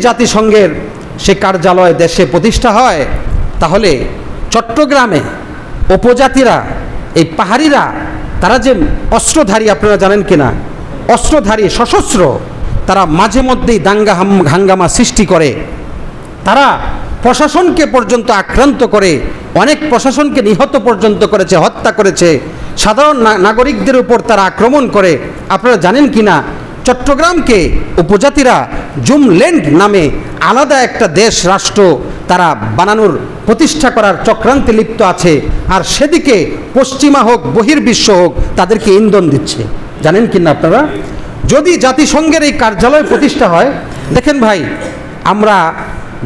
জাতিসংঘের সে কার্যালয় দেশে প্রতিষ্ঠা হয়, তাহলে চট্টগ্রামে উপজাতিরা, এই পাহাড়িরা, তারা যে অস্ত্রধারী আপনারা জানেন কিনা? অস্ত্রধারী, সশস্ত্র, তারা মাঝে মধ্যেই দাঙ্গা হাম- হাঙ্গামা সৃষ্টি করে। তারা প্রশাসনকে পর্যন্ত আক্রান্ত করে, অনেক প্রশাসনকে নিহত পর্যন্ত করেছে, হত্যা করেছে। সাধারণ নাগরিকদের উপর তারা আক্রমণ করে। আপনারা জানেন কি না চট্টগ্রামকে উপজাতিরা জুমল্যান্ড নামে আলাদা একটা দেশ রাষ্ট্র তারা বানানোর প্রতিষ্ঠা করার চক্রান্তে লিপ্ত আছে। আর সেদিকে পশ্চিমা হোক, বহির্বিশ্ব হোক, তাদেরকে ইন্ধন দিচ্ছে। জানেন কি না আপনারা? যদি জাতিসংঘের এই কার্যালয় প্রতিষ্ঠা হয়, দেখেন ভাই, আমরা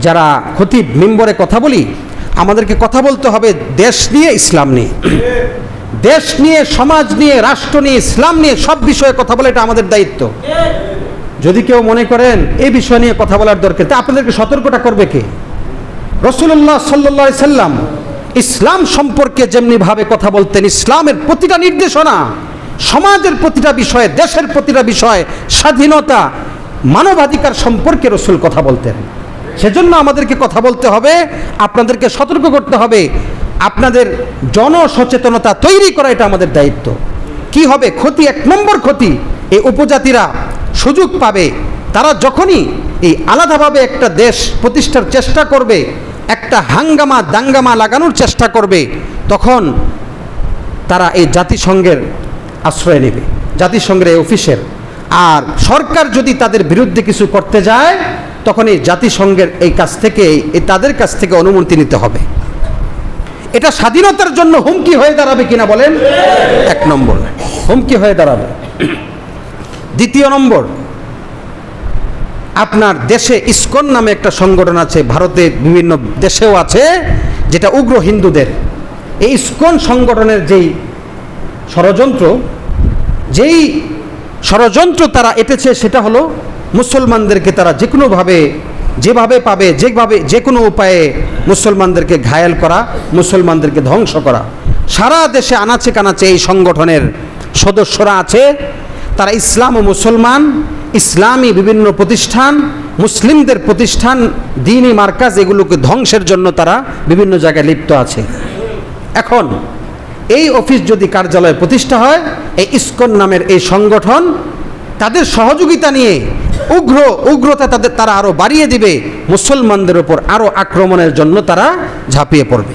যারা খতিব মেম্বরে কথা বলি, আমাদেরকে কথা বলতে হবে দেশ নিয়ে, ইসলাম নিয়ে। দেশ নিয়ে, সমাজ নিয়ে, রাষ্ট্র নিয়ে, ইসলাম নিয়ে সব বিষয়ে কথা বলা এটা আমাদের দায়িত্ব। যদি কেউ মনে করেন এই বিষয় নিয়ে কথা বলার দরকার, তা আপনাদেরকে সতর্কটা করবে কে? রসুল্লাহ সাল্লা সাল্লাম ইসলাম সম্পর্কে যেমনিভাবে কথা বলতেন, ইসলামের প্রতিটা নির্দেশনা, সমাজের প্রতিটা বিষয়ে, দেশের প্রতিটা বিষয়ে, স্বাধীনতা, মানবাধিকার সম্পর্কে রসুল কথা বলতেন। সেজন্য আমাদেরকে কথা বলতে হবে, আপনাদেরকে সতর্ক করতে হবে আপনাদের জনসচেতনতা তৈরি করা এটা আমাদের দায়িত্ব। কি হবে? ক্ষতি এক নম্বর ক্ষতি। এই উপজাতিরা সুযোগ পাবে। তারা যখনই এই আলাদাভাবে একটা দেশ প্রতিষ্ঠার চেষ্টা করবে, একটা হাঙ্গামা দাঙ্গামা লাগানোর চেষ্টা করবে, তখন তারা এই জাতিসংঘের আশ্রয় নেবে, জাতিসংঘের এই অফিসের। আর সরকার যদি তাদের বিরুদ্ধে কিছু করতে যায়, তখন এই জাতিসংঘের এই কাছ থেকে, এই তাদের কাছ থেকে অনুমতি নিতে হবে। এটা স্বাধীনতার জন্য হুমকি হয়ে দাঁড়াবে কিনা বলেন? এক নম্বর। হুমকি হয়ে দাঁড়াবে। দ্বিতীয় নম্বর, আপনার দেশে ইসকন নামে একটা সংগঠন আছে ভারতের বিভিন্ন দেশেও আছে, যেটা উগ্র হিন্দুদের। এই ইসকন সংগঠনের যেই ষড়যন্ত্র যেই ষড়যন্ত্র তারা এটেছে, সেটা হলো মুসলমানদেরকে তারা যে কোনোভাবে যেভাবে পাবে, যেভাবে যে কোনো উপায়ে মুসলমানদেরকে ঘায়াল করা, মুসলমানদেরকে ধ্বংস করা। সারা দেশে আনাচে কানাচে এই সংগঠনের সদস্যরা আছে। তারা ইসলাম ও মুসলমান, ইসলামী বিভিন্ন প্রতিষ্ঠান, মুসলিমদের প্রতিষ্ঠান, দিনই মার্কাজ এগুলোকে ধ্বংসের জন্য তারা বিভিন্ন জায়গায় লিপ্ত আছে। এখন, এই অফিস যদি কার্যালয় প্রতিষ্ঠা হয়, এই ইস্কন নামের এই সংগঠন তাদের সহযোগিতা নিয়ে উগ্র, উগ্রতা তাদের, তারা আরও বাড়িয়ে দিবে। মুসলমানদের ওপর আরও আক্রমণের জন্য তারা ঝাঁপিয়ে পড়বে।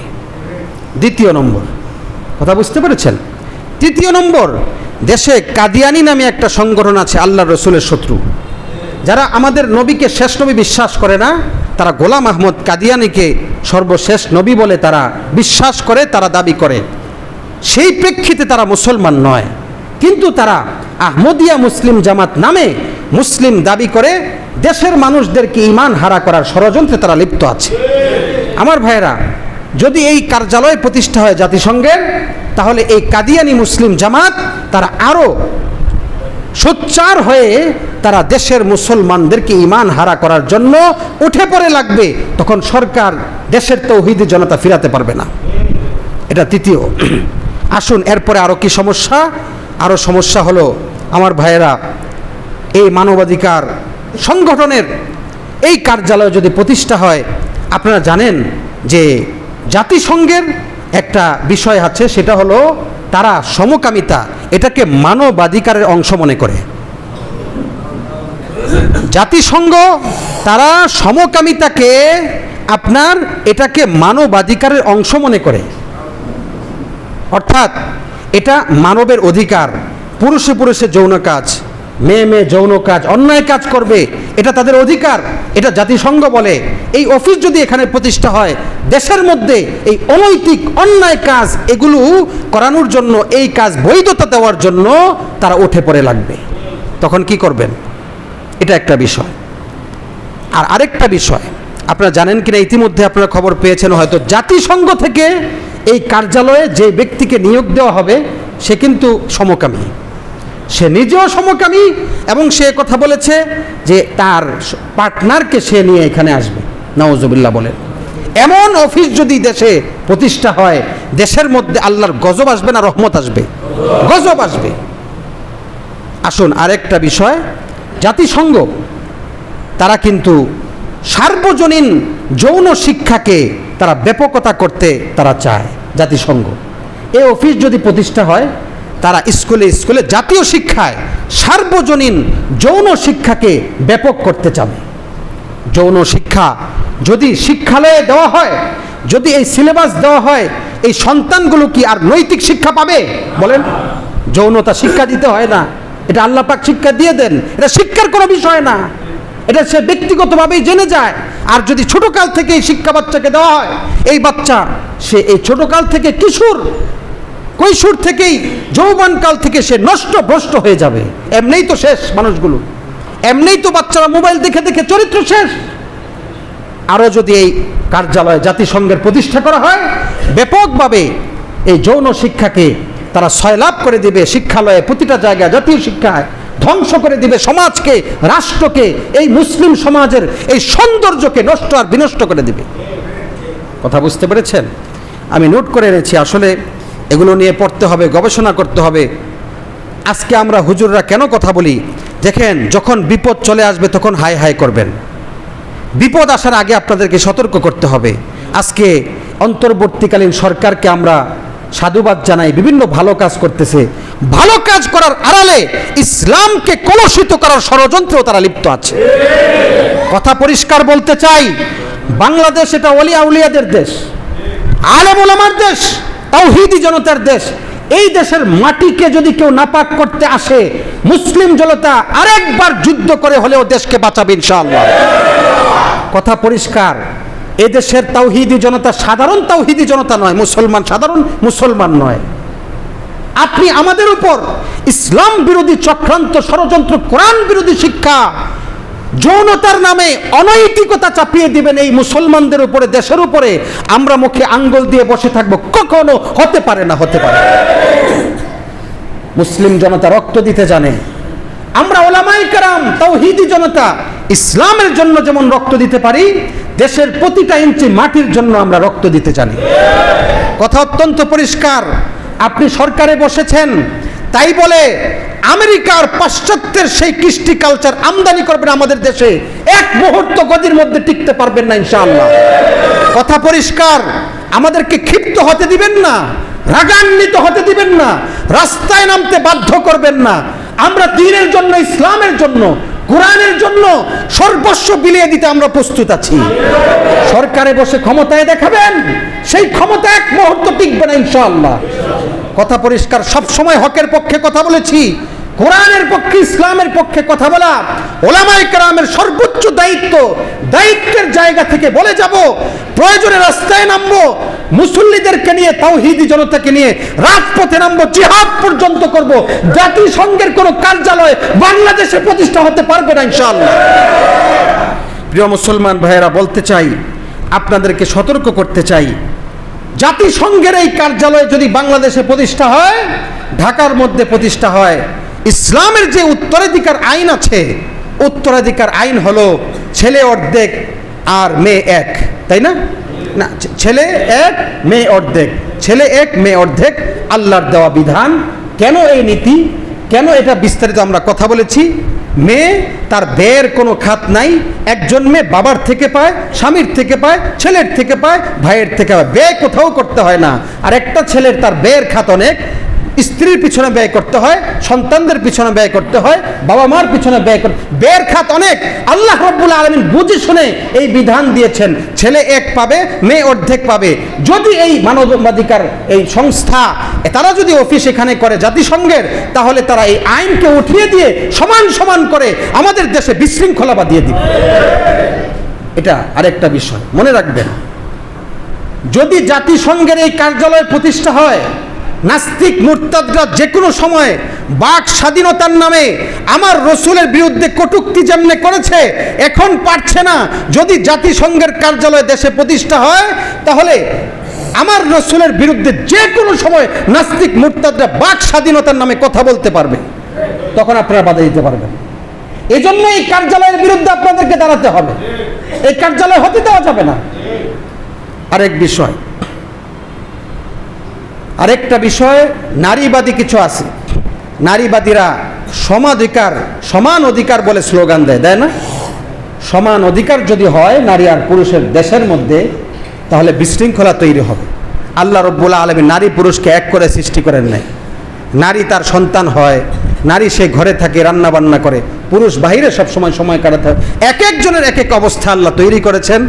দ্বিতীয় নম্বর। কথা বুঝতে পেরেছেন? তৃতীয় নম্বর, দেশে কাদিয়ানি নামে একটা সংগঠন আছে আল্লাহ রসুলের শত্রু। যারা আমাদের নবীকে শেষ নবী বিশ্বাস করে না, তারা গোলাম আহমদ কাদিয়ানিকে সর্বশেষ নবী বলে তারা বিশ্বাস করে, তারা দাবি করে। সেই প্রেক্ষিতে তারা মুসলমান নয়। কিন্তু তারা আহমদিয়া মুসলিম জামাত নামে মুসলিম দাবি করে দেশের মানুষদেরকে ইমান হারা করার ষড়যন্ত্রে তারা লিপ্ত আছে। আমার ভাইয়েরা, যদি এই কার্যালয় প্রতিষ্ঠা হয় জাতিসংঘের তাহলে এই কাদিয়ানি মুসলিম জামাত তারা আরও সোচ্চার হয়ে তারা দেশের মুসলমানদেরকে ইমান হারা করার জন্য উঠে পড়ে লাগবে, তখন সরকার দেশের তৌহিদি জনতা ফিরাতে পারবে না। এটা তৃতীয়। আসুন, এরপরে আরও কি সমস্যা? আরও সমস্যা হলো, আমার ভাইয়েরা এই মানবাধিকার সংগঠনের এই কার্যালয় যদি প্রতিষ্ঠা হয়, আপনারা জানেন যে জাতিসংঘের একটা বিষয় আছে, সেটা হলো তারা সমকামিতা, এটাকে মানবাধিকারের অংশ মনে করে। জাতিসংঘ তারা সমকামিতাকে আপনার এটাকে মানবাধিকারের অংশ মনে করে। অর্থাৎ এটা মানবের অধিকার, পুরুষে পুরুষে যৌন কাজ। মেয়ে মেয়ে যৌন কাজ, অন্যায় কাজ করবে, এটা তাদের অধিকার, এটা জাতিসংঘ বলে। এই অফিস যদি এখানে প্রতিষ্ঠা হয়, দেশের মধ্যে এই অনৈতিক, অন্যায় কাজ এগুলো করানোর জন্য, এই কাজ বৈধতা দেওয়ার জন্য তারা উঠে পড়ে লাগবে। তখন কি করবেন? এটা একটা বিষয়। আর আরেকটা বিষয়, আপনারা জানেন কিনা, ইতিমধ্যে আপনারা খবর পেয়েছেন, হয়তো জাতিসংঘ থেকে এই কার্যালয়ে যে ব্যক্তিকে নিয়োগ দেওয়া হবে, সে কিন্তু সমকামী। সে নিজেও সমকামী এবং সে কথা বলেছে যে তার পার্টনারকে সে নিয়ে এখানে আসবে। নওয়াজবিল্লা বলেন এমন অফিস যদি দেশে প্রতিষ্ঠা হয়, দেশের মধ্যে আল্লাহর গজব আসবে না রহমত আসবে? গজব আসবে। আসুন আরেকটা বিষয়। জাতিসংঘ, তারা কিন্তু সার্বজনীন যৌন শিক্ষাকে তারা ব্যাপকতা করতে তারা চায়। জাতিসংঘ এই অফিস যদি প্রতিষ্ঠা হয় তারা স্কুলে স্কুলে জাতীয় শিক্ষায় সার্বজনীন যৌন শিক্ষাকে ব্যাপক করতে চাবে যৌন শিক্ষা যদি শিক্ষালয়ে দেওয়া হয়, যদি এই সিলেবাস দেওয়া হয়, এই সন্তানগুলো কি আর নৈতিক শিক্ষা পাবে? বলেন। যৌনতা শিক্ষা দিতে হয় না। এটা আল্লাহ পাক শিক্ষা দিয়ে দেন। এটা শিক্ষার কোনো বিষয় না। এটা সে ব্যক্তিগতভাবেই জেনে যায়। আর যদি ছোটকাল থেকে এই শিক্ষা বাচ্চাকে দেওয়া হয়, এই বাচ্চা, সে এই ছোটকাল থেকে কিশোর কৈশোর থেকেই, যৌবনকাল থেকে সে নষ্ট ভ্রষ্ট হয়ে যাবে। এমনিই তো শেষ মানুষগুলো। এমনিই তো বাচ্চারা মোবাইল দেখে দেখে চরিত্র শেষ। আরও যদি এই কার্যালয় জাতিসংঘের প্রতিষ্ঠা করা হয়, ব্যাপকভাবে এই যৌন শিক্ষাকে তারা সয়লাভ করে দিবে, শিক্ষালয়ে প্রতিটা জায়গায়, জাতীয় শিক্ষায় ধ্বংস করে দিবে, সমাজকে, রাষ্ট্রকে, এই মুসলিম সমাজের এই সৌন্দর্যকে নষ্ট আর বিনষ্ট করে দিবে। কথা বুঝতে পেরেছেন? আমি নোট করে এনেছি, আসলে এগুলো নিয়ে পড়তে হবে, গবেষণা করতে হবে। আজকে আমরা হুজুররা কেন কথা বলি? দেখেন, যখন বিপদ চলে আসবে তখন হাই হাই করবেন। বিপদ আসার আগে আপনাদেরকে সতর্ক করতে হবে। আজকে অন্তর্বর্তীকালীন সরকারকে আমরা সাধুবাদ জানাই, বিভিন্ন ভালো কাজ করতেছে। ভালো কাজ করার আড়ালে ইসলামকে কলুষিত করার ষড়যন্ত্রেও তারা লিপ্ত আছে। কথা পরিষ্কার বলতে চাই, বাংলাদেশ এটা অলিয়া উলিয়াদের দেশ, আলেম ওলামার দেশ। তাওহিদি জনতার দেশ। এই দেশের মাটিকে যদি কেউ নাপাক করতে আসে, মুসলিম জনতা আরেকবার যুদ্ধ করে হলেও দেশকে বাঁচাবে ইনশাআল্লাহ। কথা পরিষ্কার, এ এদেশের তাওহিদি জনতা সাধারণ তাওহিদি জনতা নয়, মুসলমান সাধারণ মুসলমান নয়। আপনি আমাদের উপর ইসলাম বিরোধী চক্রান্ত ষড়যন্ত্র, কোরআন বিরোধী শিক্ষা যৌনতার নামে অনৈতিকতা চাপিয়ে দিবেন এই মুসলমানদের উপরে, দেশের উপরে। আমরা মুখে আঙ্গুল দিয়ে বসে থাকব। কখনো হতে পারে না, হতে পারে। মুসলিম জনতা রক্ত দিতে জানে। আমরা ওলামাই কারাম, তাওহিদি জনতা, ইসলামের জন্য যেমন রক্ত দিতে পারি, দেশের প্রতিটা ইঞ্চি মাটির জন্য আমরা রক্ত দিতে জানি। কথা অত্যন্ত পরিষ্কার। আপনি সরকারে বসেছেন, তাই বলে আমেরিকার পাশ্চাত্যের সেই কৃষ্টি কালচার আমদানি করবেন আমাদের দেশে। এক মুহূর্ত গদির মধ্যে টিকতে পারবেন না ইনশাআল্লাহ। কথা পরিষ্কার, আমাদেরকে ক্ষিপ্ত হতে দিবেন না, রাগান্বিত হতে দিবেন না, রাস্তায় নামতে বাধ্য করবেন না। আমরা দিনের জন্য, ইসলামের জন্য, কোরআনের জন্য সর্বস্ব বিলিয়ে দিতে আমরা প্রস্তুত আছি। সরকারে বসে ক্ষমতায় দেখাবেন, সেই ক্ষমতা এক মুহূর্ত টিকবে না ইনশাআল্লাহ। কথা পরিষ্কার, সব সময় হকের পক্ষে কথা বলেছি, কোরআনের পক্ষে, ইসলামের পক্ষে কথা বলা ওলামাই কেরামের সর্বোচ্চ দায়িত্ব, দায়িত্বের জায়গা থেকে বলে যাব, প্রয়োজনে রাস্তায় নামবো, মুসল্লিদেরকে নিয়ে, তাওহিদি জনতাকে নিয়ে, রাজপথে নামবো, জিহাদ পর্যন্ত করব, জাতিসংঘের কোনো কার্যালয় বাংলাদেশে প্রতিষ্ঠা হতে পারবে না, ইনশাআল্লাহ। প্রিয় মুসলমান ভাইয়েরা, বলতে চাই, আপনাদেরকে সতর্ক করতে চাই জাতিসংঘের এই কার্যালয় যদি বাংলাদেশে প্রতিষ্ঠা হয়, ঢাকার মধ্যে প্রতিষ্ঠা হয়। ইসলামের যে উত্তরাধিকার আইন আছে, উত্তরাধিকার আইন হলো ছেলে অর্ধেক আর মেয়ে এক, তাই না? না ছেলে এক, মেয়ে অর্ধেক। ছেলে এক, মেয়ে অর্ধেক, আল্লাহর দেওয়া বিধান। কেন এই নীতি? কেন এটা বিস্তারিত আমরা কথা বলেছি? মেয়ে, তার ব্যয়ের কোনো খাত নাই। একজন মেয়ে বাবার থেকে পায়, স্বামীর থেকে পায়, ছেলের থেকে পায়, ভাইয়ের থেকে পায়। ব্যয় কোথাও করতে হয় না। আর একটা ছেলের তার ব্যয়ের খাত অনেক। স্ত্রীর পিছনে ব্যয় করতে হয়, সন্তানদের পিছনে ব্যয় করতে হয় বাবা মার পিছনে ব্যয় করতে ব্যয়ের খাত অনেক। আল্লাহ রব্বুল আলমিন বুঝে শুনে এই বিধান দিয়েছেন, ছেলে এক পাবে, মেয়ে অর্ধেক পাবে। যদি এই মানবাধিকার, এই সংস্থা, তারা যদি অফিস এখানে করে জাতিসংঘের, তাহলে তারা এই আইনকে উঠিয়ে দিয়ে সমান সমান করে আমাদের দেশে বিশৃঙ্খলা বাঁধিয়ে দিবে। এটা আরেকটা বিষয়, মনে রাখবেন। যদি জাতিসংঘের এই কার্যালয় প্রতিষ্ঠা হয় নাস্তিক মুরতাদরা যে কোনো সময় বাক স্বাধীনতার নামে আমার রসুলের বিরুদ্ধে কটুক্তি যেমনে করেছে, এখন পারছে না। যদি জাতিসংঘের কার্যালয় দেশে প্রতিষ্ঠা হয়, তাহলে আমার রসুলের বিরুদ্ধে যে কোনো সময় নাস্তিক মুরতাদরা বাক স্বাধীনতার নামে কথা বলতে পারবে। তখন আপনারা বাধা দিতে পারবেন। এই জন্য এই কার্যালয়ের বিরুদ্ধে আপনাদেরকে দাঁড়াতে হবে। এই কার্যালয় হতে দেওয়া যাবে না। আরেক বিষয় আরেকটা বিষয়, নারীবাদী কিছু আছে। নারীবাদীরা সমাধিকার সমান অধিকার বলে স্লোগান দেয় দেয় না? সমান অধিকার যদি হয় নারী আর পুরুষের দেশের মধ্যে, তাহলে বিশৃঙ্খলা তৈরি হবে। আল্লাহ রব্বুল্লা আলমী নারী পুরুষকে এক করে সৃষ্টি করেন নাই। নারী তার সন্তান হয়, নারী সে ঘরে থাকে রান্না বান্না করে। পুরুষ বাইরে সবসময় সময় কাটাতে হয়। এক একজনের এক এক অবস্থা আল্লাহ তৈরি করেছেন।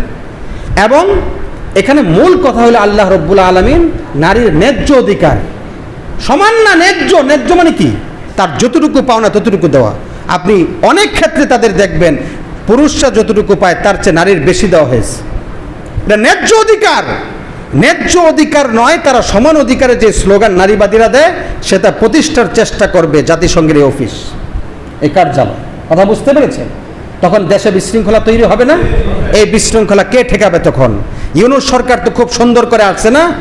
এবং এখানে মূল কথা হলো আল্লাহ রব্বুল্লা আলমিন নারীর ন্যায্য অধিকার। সমান না ন্যায্য? ন্যায্য মানে কি? তার যতটুকু পাওনা ততটুকু দেওয়া। আপনি অনেক ক্ষেত্রে তাদের দেখবেন, পুরুষরা যতটুকু পায় তার চেয়ে নারীর বেশি দেওয়া হয়েছে। এটা ন্যায্য অধিকার। ন্যায্য অধিকার নয়, তারা সমান অধিকারে যে স্লোগান নারীবাদীরা দেয়, সেটা প্রতিষ্ঠার চেষ্টা করবে জাতিসংঘের এই অফিস। এই কার্যালয়। কথা বুঝতে পেরেছেন? তখন দেশে বিশৃঙ্খলা তৈরি হবে না? এই বিশৃঙ্খলা কে ঠেকাবে তখন? ইউনুস সরকার তো খুব সুন্দর করে আসছে না?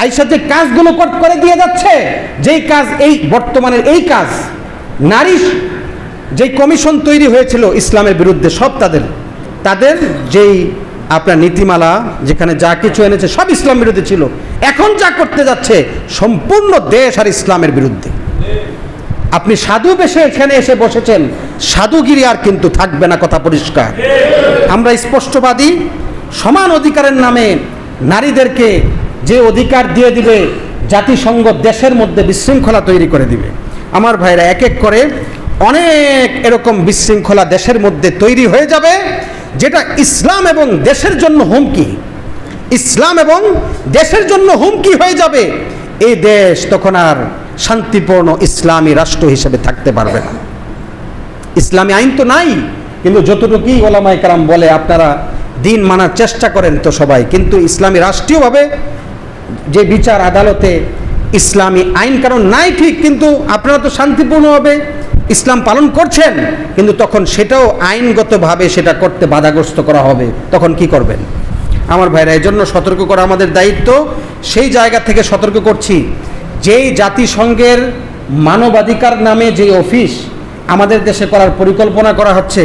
আইসা যে কাজগুলো কর- করে দিয়ে যাচ্ছে, যেই কাজ এই বর্তমানের এই কাজ, নারী যেই কমিশন তৈরি হয়েছিল ইসলামের বিরুদ্ধে, সব তাদের। তাদের যেই আপনার নীতিমালা, যেখানে যা কিছু এনেছে, সব ইসলাম বিরুদ্ধে ছিল। এখন যা করতে যাচ্ছে, সম্পূর্ণ দেশ আর ইসলামের বিরুদ্ধে। আপনি সাধু বেশে এখানে এসে বসেছেন, সাধুগিরি আর কিন্তু থাকবে না, কথা পরিষ্কার। আমরা স্পষ্টবাদী সমান অধিকারের নামে নারীদেরকে যে অধিকার দিয়ে দিবে, জাতিসংঘ দেশের মধ্যে বিশৃঙ্খলা তৈরি করে দিবে। আমার ভাইরা, এক এক করে অনেক এরকম বিশৃঙ্খলা দেশের মধ্যে তৈরি হয়ে যাবে, যেটা ইসলাম এবং দেশের জন্য হুমকি। ইসলাম এবং দেশের জন্য হুমকি হয়ে যাবে। এই দেশ তখন আর শান্তিপূর্ণ ইসলামী রাষ্ট্র হিসেবে থাকতে পারবে না। ইসলামী আইন তো নাই, কিন্তু যতটুকুই ওলামাই কারাম বলে, আপনারা দিন মানার চেষ্টা করেন তো সবাই। কিন্তু ইসলামী রাষ্ট্রীয়ভাবে যে বিচার আদালতে ইসলামী আইন কারণ নাই ঠিক, কিন্তু আপনারা তো শান্তিপূর্ণভাবে ইসলাম পালন করছেন, কিন্তু তখন সেটাও আইনগতভাবে সেটা করতে বাধাগ্রস্ত করা হবে। তখন কি করবেন? আমার ভাইরা এই জন্য সতর্ক করা আমাদের দায়িত্ব। সেই জায়গা থেকে সতর্ক করছি, যেই জাতিসংঘের মানবাধিকার নামে যে অফিস আমাদের দেশে করার পরিকল্পনা করা হচ্ছে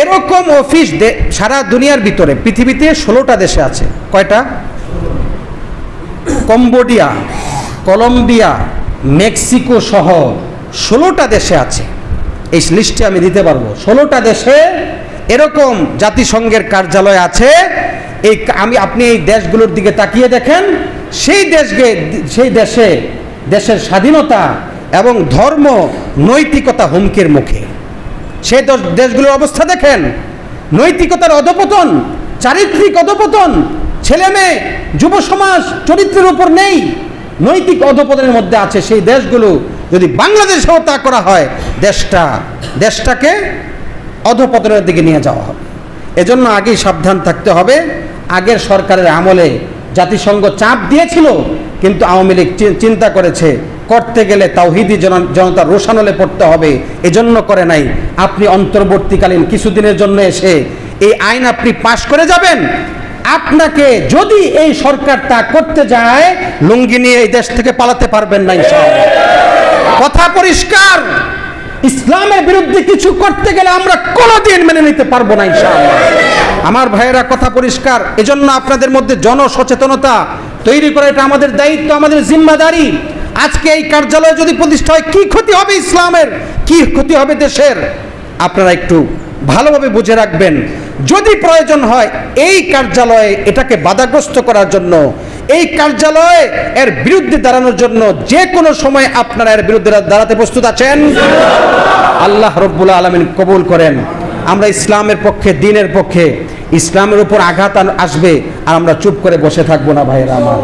এরকম অফিস সারা দুনিয়ার ভিতরে, পৃথিবীতে ষোলোটা দেশে আছে। কয়টা? কম্বোডিয়া, কলম্বিয়া, মেক্সিকো সহ ষোলোটা দেশে আছে। এই লিস্টে আমি দিতে পারব। ষোলোটা দেশে এরকম জাতিসংঘের কার্যালয় আছে। এই আমি আপনি এই দেশগুলোর দিকে তাকিয়ে দেখেন। সেই দেশকে সেই দেশে দেশের স্বাধীনতা এবং ধর্ম নৈতিকতা হুমকির মুখে। দশ- দেশগুলোর অবস্থা দেখেন। নৈতিকতার অধপতন, চারিত্রিক অধপতন, ছেলে মেয়ে, যুব সমাজ, চরিত্রের উপর নেই। নৈতিক অধপতনের মধ্যে আছে সেই দেশগুলো। যদি বাংলাদেশেও তা করা হয়, দেশটা, দেশটাকে অধপতনের দিকে নিয়ে যাওয়া হবে। এজন্য আগেই সাবধান থাকতে হবে। আগের সরকারের আমলে জাতিসংঘ চাপ দিয়েছিল, কিন্তু আওয়ামী লীগ চিন্তা করেছে করতে গেলে তাওহিদি জন- জনতা রোশানলে পড়তে হবে। এজন্য করে নাই। আপনি অন্তর্বর্তীকালীন কিছুদিনের জন্য এসে এই আইন আপনি পাশ করে যাবেন। আপনাকে যদি এই সরকার তা করতে যায়, লুঙ্গি নিয়ে এই দেশ থেকে পালাতে পারবেন না কথা পরিষ্কার। ইসলামের বিরুদ্ধে কিছু করতে গেলে আমরা কোনোদিন মেনে নিতে পারব না আমার ভাইয়েরা, কথা পরিষ্কার। এজন্য আপনাদের মধ্যে জনসচেতনতা তৈরি করা, এটা আমাদের দায়িত্ব, আমাদের জিম্মাদারি। আজকে এই কার্যালয় যদি প্রতিষ্ঠা হয়, কি ক্ষতি হবে ইসলামের? কি ক্ষতি হবে দেশের? আপনারা একটু ভালোভাবে বুঝে রাখবেন। যদি প্রয়োজন হয়, এই কার্যালয়ে এটাকে বাধাগ্রস্ত করার জন্য, এই কার্যালয়ে এর বিরুদ্ধে দাঁড়ানোর জন্য যে কোনো সময় আপনারা এর বিরুদ্ধে দাঁড়াতে প্রস্তুত আছেন? আল্লাহ রব্বুল আলমিন কবুল করেন। আমরা ইসলামের পক্ষে, দিনের পক্ষে ইসলামের উপর আঘাত আসবে আর আমরা চুপ করে বসে থাকব না ভাইয়েরা আমার।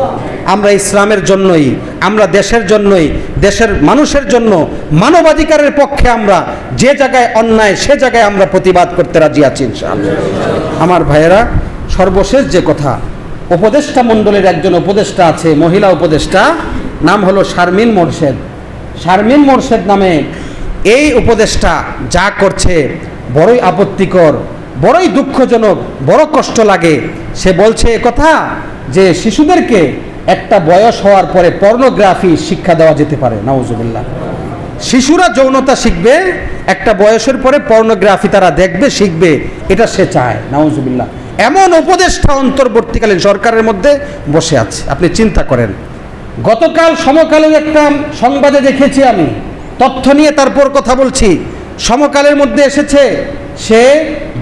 আমরা ইসলামের জন্যই, আমরা দেশের জন্যই, দেশের মানুষের জন্য মানবাধিকারের পক্ষে আমরা যে জায়গায় অন্যায়, সে জায়গায় আমরা প্রতিবাদ করতে রাজি আছি আমার ভাইয়েরা, সর্বশেষ যে কথা, উপদেষ্টা মণ্ডলের একজন উপদেষ্টা আছে, মহিলা উপদেষ্টা, নাম হলো শারমিন মোর্শেদ। শারমিন মোর্শেদ নামে এই উপদেষ্টা যা করছে, বড়ই আপত্তিকর। বড়ই দুঃখজনক, বড় কষ্ট লাগে। সে বলছে কথা যে শিশুদেরকে একটা বয়স হওয়ার পরে পর্নোগ্রাফি শিক্ষা দেওয়া যেতে পারে নওয়াজুবিল্লাহ শিশুরা যৌনতা শিখবে, একটা বয়সের পরে পর্নোগ্রাফি তারা দেখবে, শিখবে, এটা সে চায়, নাউজুবিল্লাহ। এমন উপদেষ্টা অন্তর্বর্তীকালীন সরকারের মধ্যে বসে আছে, আপনি চিন্তা করেন। গতকাল সমকালীন একটা সংবাদে দেখেছি আমি, তথ্য নিয়ে তারপর কথা বলছি। সমকালের মধ্যে এসেছে সে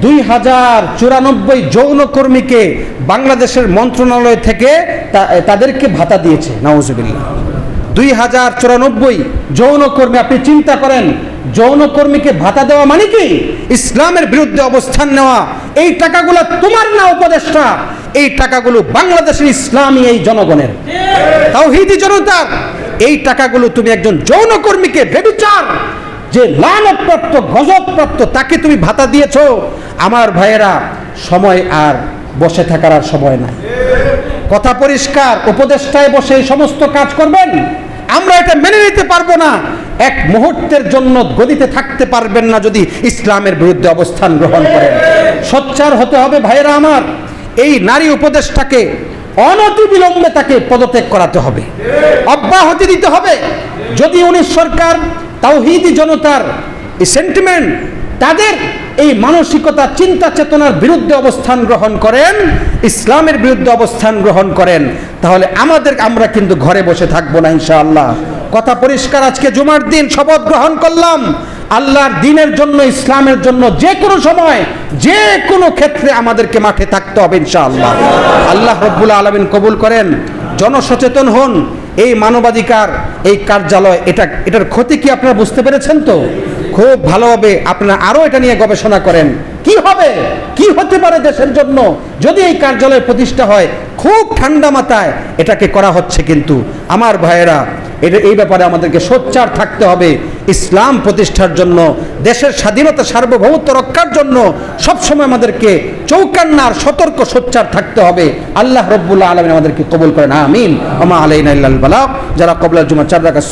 দুই হাজার চুরানব্বই যৌনকর্মীকে বাংলাদেশের মন্ত্রণালয় থেকে তাদেরকে ভাতা দিয়েছে নওয়াজবিল্লা দুই হাজার চুরানব্বই যৌনকর্মী আপনি চিন্তা করেন যৌনকর্মীকে ভাতা দেওয়া মানে কি? ইসলামের বিরুদ্ধে অবস্থান নেওয়া এই টাকাগুলো তোমার না উপদেষ্টা? এই টাকাগুলো বাংলাদেশের ইসলামী এই জনগণের। তাও হিদি জনতার। এই টাকাগুলো তুমি একজন যৌনকর্মীকে বেবিচার যে লানতপ্রাপ্ত, গজবপ্রাপ্ত, তাকে তুমি ভাতা দিয়েছ, আমার ভাইয়েরা সময় আর বসে থাকার আর সময় নাই। কথা পরিষ্কার, উপদেষ্টায় বসে এই সমস্ত কাজ করবেন, আমরা এটা মেনে নিতে পারব না। এক মুহূর্তের জন্য গদিতে থাকতে পারবেন না যদি ইসলামের বিরুদ্ধে অবস্থান গ্রহণ করেন। সোচ্চার হতে হবে ভাইয়েরা আমার, এই নারী উপদেষ্টাকে অনতিবিলম্বে তাকে পদত্যাগ করাতে হবে। অব্যাহতি দিতে হবে। যদি উনি সরকার তাওহিদি জনতার এই সেন্টিমেন্ট তাদের এই মানসিকতা, চিন্তা চেতনার বিরুদ্ধে অবস্থান গ্রহণ করেন, ইসলামের বিরুদ্ধে অবস্থান গ্রহণ করেন, তাহলে আমাদের, আমরা কিন্তু ঘরে বসে থাকব না ইনশাআল্লাহ। কথা পরিষ্কার, আজকে জুমার দিন শপথ গ্রহণ করলাম। আল্লাহর দিনের জন্য, ইসলামের জন্য যে কোনো সময়, যে কোনো ক্ষেত্রে আমাদেরকে মাঠে থাকতে হবে ইনশাআল্লাহ। আল্লাহ রব্বুল আলমিন কবুল করেন। জনসচেতন হন। এই মানবাধিকার, এই কার্যালয়, এটা, এটার ক্ষতি কি আপনারা বুঝতে পেরেছেন তো? খুব ভালোভাবে আপনারা আরও এটা নিয়ে গবেষণা করেন। কি হবে? কি হতে পারে দেশের জন্য? যদি এই কার্যালয় প্রতিষ্ঠা হয়, খুব ঠান্ডা মাথায় এটাকে করা হচ্ছে কিন্তু। আমার ভাইয়েরা এটা এই ব্যাপারে আমাদেরকে সোচ্চার থাকতে হবে। ইসলাম প্রতিষ্ঠার জন্য, দেশের স্বাধীনতা, সার্বভৌমত্ব রক্ষার জন্য সবসময় আমাদেরকে চৌকান্নার সতর্ক, সোচ্চার থাকতে হবে। আল্লাহ রব্বুল্লাহ আলমিন আমাদেরকে কবুল করেন। আমিন। আমা আলাইন আল্লাহ যারা কবলার জুমা চার রাখা